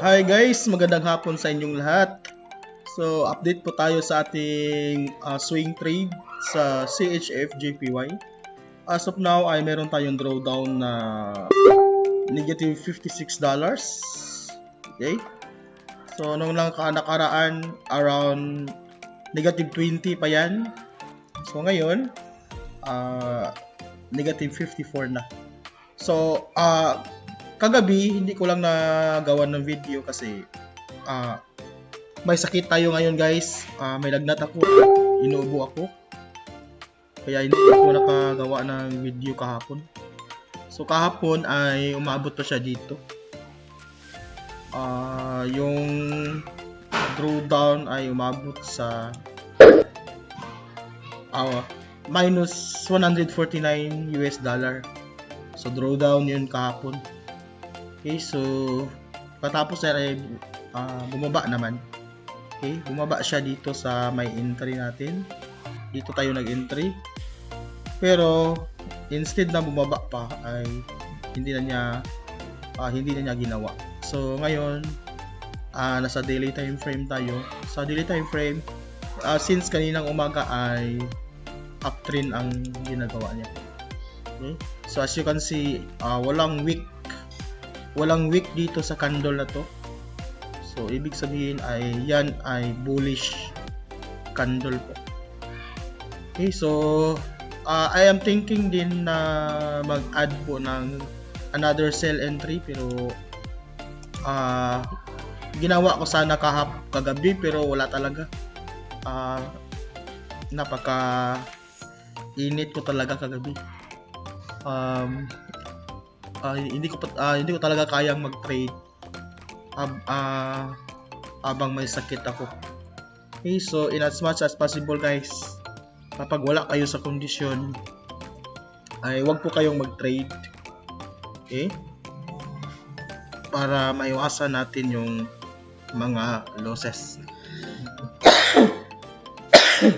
Hi guys, magandang hapon sa inyong lahat. So, update po tayo sa ating uh, swing trade sa CHF JPY. As of now ay meron tayong drawdown na negative $56. Okay? So, nung lang ka nakaraan, around negative 20 pa yan. So, ngayon, uh, negative 54 na. So, uh, kagabi, hindi ko lang nagawa ng video kasi uh, may sakit tayo ngayon guys. Uh, may lagnat ako. Inuubo ako. Kaya hindi ako nakagawa ng video kahapon. So kahapon ay umabot pa siya dito. Uh, yung drawdown ay umabot sa uh, minus 149 US dollar. So drawdown yun kahapon. Okay, so patapos na ay uh, bumaba naman. Okay, bumaba siya dito sa may entry natin. Dito tayo nag-entry. Pero instead na bumaba pa ay hindi na niya uh, hindi na niya ginawa. So ngayon uh, nasa daily time frame tayo. Sa daily time frame uh, since kaninang umaga ay uptrend ang ginagawa niya. Okay? So as you can see, uh, walang weak walang weak dito sa candle na to. So ibig sabihin ay yan ay bullish candle po. Okay, so uh, I am thinking din na mag-add po ng another sell entry pero uh, ginawa ko sana kahap kagabi pero wala talaga. Uh, napaka init ko talaga kagabi. Um, uh, hindi ko uh, hindi ko talaga kayang mag-trade ab uh, abang may sakit ako. Okay, so in as much as possible guys, kapag wala kayo sa kondisyon, ay wag po kayong mag-trade. Okay? Para maiwasan natin yung mga losses.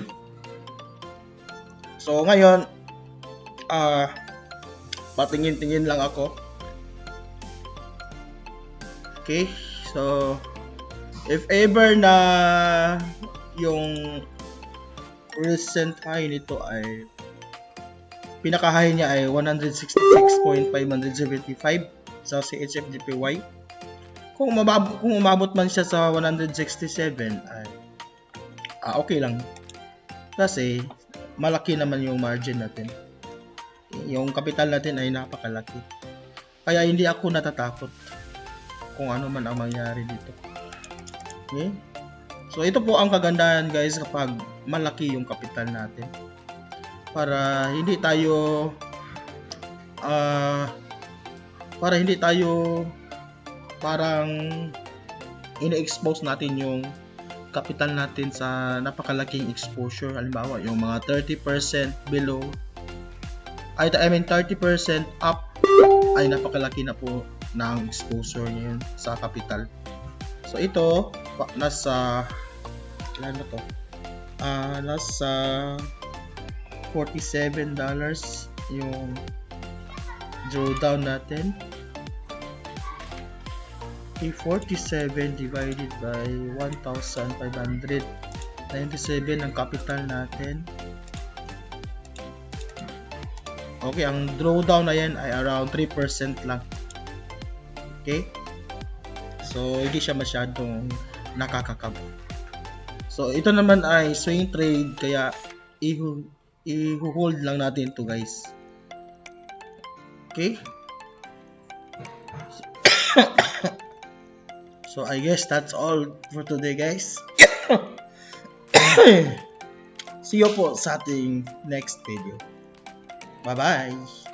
so ngayon, ah uh, patingin-tingin lang ako. Okay, so if ever na yung recent high nito ay pinaka high niya ay 166.575 sa CHFGPY. Kung umabot kung umabot man siya sa 167 ay ah, okay lang. Kasi malaki naman yung margin natin yung kapital natin ay napakalaki. Kaya hindi ako natatakot kung ano man ang mangyari dito. Okay? So ito po ang kagandahan guys kapag malaki yung kapital natin. Para hindi tayo uh, para hindi tayo parang ina-expose natin yung kapital natin sa napakalaking exposure. Halimbawa, yung mga 30% below ay I mean 30% up ay napakalaki na po ng exposure niya sa capital. So ito nasa ilan na to? Uh, nasa 47 dollars yung drawdown natin. Okay, 47 divided by 1,597 ang capital natin. Okay, ang drawdown na yan ay around 3% lang. Okay? So, hindi siya masyadong nakakakab. So, ito naman ay swing trade kaya i-hold lang natin to guys. Okay? so, I guess that's all for today guys. See you po sa ating next video. 拜拜。